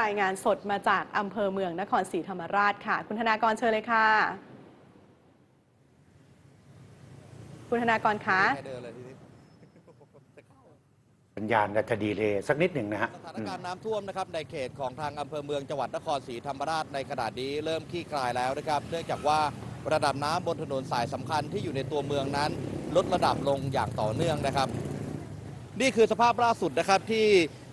รายงานสดมาจากอำเภอเมืองนครศรีธรรมราชค่ะ คุณธนากรเชิญเลยค่ะ คุณธนากรคะเดินเลยทีนี้สัญญาณก็จะดีเลยสักนิดหนึ่งนะฮะสถานการณ์น้ำท่วมนะครับในเขตของทางอำเภอเมืองจังหวัดนครศรีธรรมราชในขณะนี้เริ่มคลี่คลายแล้วนะครับ เนื่องจากว่าระดับน้ำบนถนนสายสำคัญที่อยู่ในตัวเมืองนั้น ลดระดับลงอย่างต่อเนื่องนะครับ นี่คือสภาพล่าสุดนะครับที่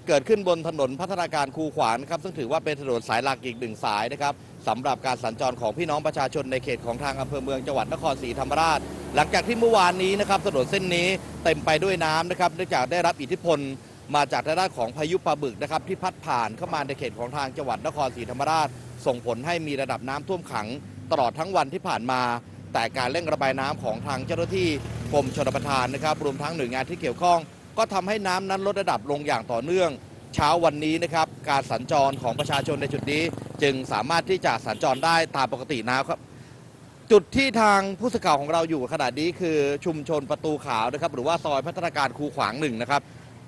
เกิดขึ้นบนถนนพัฒนาการคูขวานครับซึ่งถือว่าเป็นถนนสายหลักอีกหนึ่งสายนะครับสำหรับการสัญจรของพี่น้องประชาชนในเขตของทางอำเภอเมืองจังหวัดนครศรีธรรมราช หลังจากที่เมื่อวานนี้นะครับถนนเส้นนี้เต็มไปด้วยน้ำนะครับเนื่องจากได้รับอิทธิพลมาจากทางด้านของพายุปลาบึกนะครับที่พัดผ่านเข้ามาในเขตของทางจังหวัดนครศรีธรรมราช ส่งผลให้มีระดับน้ำท่วมขังตลอดทั้งวันที่ผ่านมา แต่การเร่งระบายน้ำของทางเจ้าหน้าที่กรมชลประทานนะครับรวมทั้งหน่วยงานที่เกี่ยวข้อง ก็ทำให้น้ำนั้นลดระดับลงอย่างต่อเนื่อง เช้าวันนี้นะครับ การสัญจรของประชาชนในจุดนี้ จึงสามารถที่จะสัญจรได้ตามปกตินะครับ จุดที่ทางผู้สื่อข่าวของเราอยู่ขณะนี้คือชุมชนประตูขาวนะครับ หรือว่าซอยพัฒนาการคูขวางหนึ่งนะครับ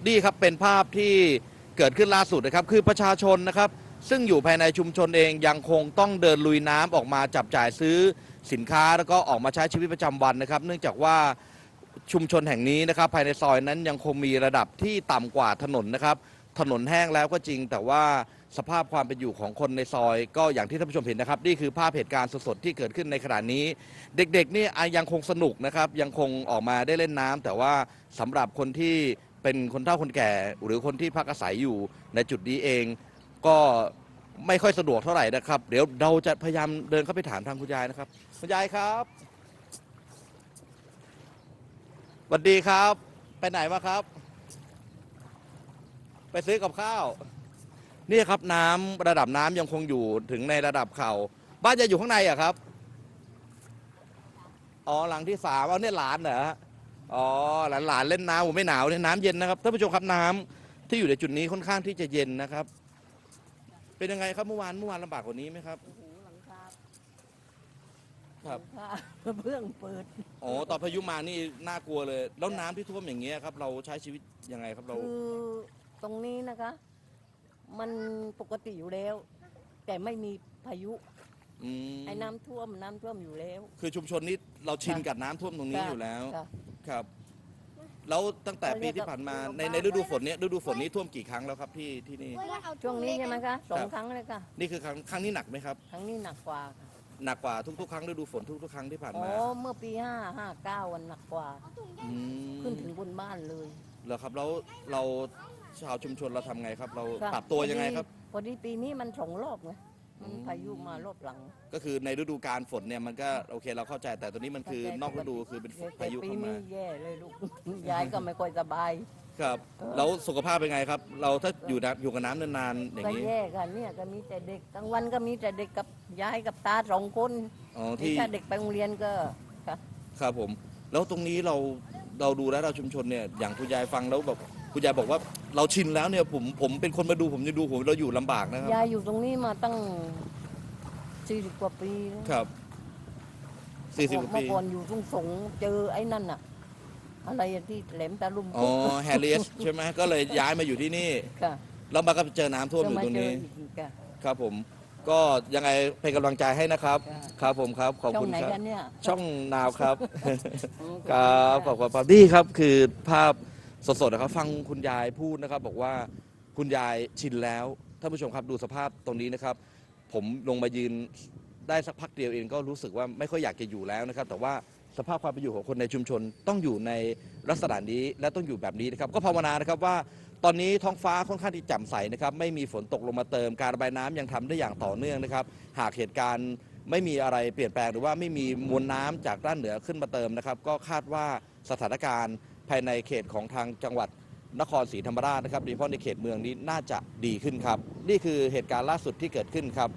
นี่ครับเป็นภาพที่เกิดขึ้นล่าสุดนะครับคือประชาชนนะครับ ซึ่งอยู่ภายในชุมชนเองยังคงต้องเดินลุยน้ำออกมาจับจ่ายซื้อสินค้าแล้วก็ออกมาใช้ชีวิตประจำวันนะครับ เนื่องจากว่า ชุมชนแห่งนี้นะครับ ภายในซอยนั้นยังคงมีระดับที่ต่ำกว่าถนนนะครับ ถนนแห้งแล้วก็จริง แต่ว่าสภาพความเป็นอยู่ของคนในซอย ก็อย่างที่ท่านผู้ชมเห็นนะครับ นี่คือภาพเหตุการณ์สดๆที่เกิดขึ้นในขณะนี้ เด็กๆนี่อะยังคงสนุกนะครับ ยังคงออกมาได้เล่นน้ำแต่ว่าสำหรับคนที่เป็นคนเฒ่าคนแก่ หรือคนที่พักอาศัยอยู่ในจุดนี้เอง ก็ไม่ค่อยสะดวกเท่าไหร่นะครับ เดี๋ยวเราจะพยายามเดินเข้าไปถามทางคุณยายนะครับคุณยายครับส วัสดีครับ ไปไหนมาครับ ไปซื้อกับข้าว นี่ครับน้ำระดับน้ำยังคงอยู่ถึงในระดับเข่า บ้านจะอยู่ข้างในอะครับ อ๋อหลังที่สามเอาเนี่ยหลานเหรออ๋อหลานหลานเล่นน้ำผมไม่หนาวเนี่ยน้ำเย็นนะครับท่านผู้ชมครับน้ำที่อยู่ในจุดนี้ค่อนข้างที่จะเย็นนะครับ เป็นยังไงครับเมื่อวานเมื่อวานลำบากกว่านี้ไหมครับโอ้โคาครับหลังคาเพื่องเปิด อ๋อตอนพายุมานี่น่ากลัวเลย แล้วน้ำที่ท่วมอย่างเงี้ยครับเราใช้ชีวิตยังไงครับเรา คือตรงนี้นะคะ มันปกติอยู่แล้ว แต่ไม่มีพายุอืมไอ้น้ำท่วมน้ำท่วมอยู่แล้วคือชุมชนนี้เราชินกับน้ำท่วมตรงนี้ค่ะอยู่แล้ว ค่ะ ครับ แล้วตั้งแต่ปีที่ผ่านมาในในฤดูฝนเนี้ยฤดูฝนนี้ท่วมกี่ครั้งแล้วครับที่ที่นี่ ช่วงนี้ใช่ไหมคะสองครั้งเลยค่ะ นี่คือครั้งครั้งนี้หนักไหมครับ ครั้งนี้หนักกว่าค่ะ หนักกว่าทุกๆ ครั้งฤดูฝนทุกๆ ครั้งที่ผ่านอ๋อมาเมื่อปีห้าห้าเก้าวันหนักกว่า อืมขึ้นถึงบนบ้านเลยเหรอครับแล้วเราชาวชุมชนเราทำไงครับ เราค่ะปรับตัวยังไงครับ พอดีปีนี้มันสองรอบไงมันอืม พายุมารอบหลังก็คือในฤดูการฝนเนี่ยมันก็โอเคเราเข้าใจแต่ตัวนี้มันคือนอกฤดูคือเป็นแต่พายุปีเข้ามานี้แย่เลยลูก ยายก็ไม่ค่อยสบาย ครับแล้วสุขภาพเป็นไงครับ เราถ้าอยู่นะอยู่กับน้ำนานๆอย่างก็นี้แย่กันเนี่ยก็มีแต่เด็กกลางวันก็มีแต่เด็กกับยายกับตาสองคนอ๋อนี่ที่ ถ้าเด็กไปโรงเรียนก็ค่ะ ครับผม แล้วตรงนี้เราเราดูแล้วเราชุมชนเนี่ยอย่างคุณยายฟังแล้วแบบคุณยายบอกว่าเราชินแล้วเนี่ยผมผมเป็นคนมาดูผมจะดูผมเราอยู่ลำบากนะครับ ยายอยู่ตรงนี้มาตั้งสี่สิบกว่าปีแล้วครับสี่สิบกว่าเมื่ปีอก่อนอยู่ทุ่งสงเจอไอ้นั่นอะ อะไรอะที่แหลมตาลุมอ๋อแฮร์ริสใช่ไหมก็เลยย้ายมาอยู่ที่นี่ ค่ะแล้วมาก็เจอน้ำท่วมอยู่ตรงนี้ ก็มาเจออีกค่ะ ครับผม ก็ยังไงเป็นกำลังใจให้นะครับค่ะครับผมครับ ขอบช่อคุงณไหนครับ กันเนี่ย ช่องนาวครับอืมครับขอบคุณครับนี่ครับคือภาพสดๆนะครับ ฟังคุณยายพูดนะครับ บอกว่าคุณยายชินแล้วท่านผู้ชมครับดูสภาพตรงนี้นะครับ ผมลงมายืนได้สักพักเดียวเองก็รู้สึกว่าไม่ค่อยอยากจะอยู่แล้วนะครับ แต่ว่า สภาพความเป็นอยู่ของคนในชุมชน ต้องอยู่ในลักษณะนี้และต้องอยู่แบบนี้นะครับ ก็ภาวนานะครับว่าตอนนี้ท้องฟ้าค่อนข้างที่แจ่มใสนะครับ ไม่มีฝนตกลงมาเติมการระบายน้ำยังทำได้อย่างต่อเนื่องนะครับ หากเหตุการณ์ไม่มีอะไรเปลี่ยนแปลงหรือว่าไม่มีมวลน้ำจากด้านเหนือขึ้นมาเติมนะครับ ก็คาดว่าสถานการณ์ภายในเขตของทางจังหวัดนครศรีธรรมราชนะครับโดยเฉพาะในเขตเมืองนี้น่าจะดีขึ้นครับ นี่คือเหตุการณ์ล่าสุดที่เกิดขึ้นครับ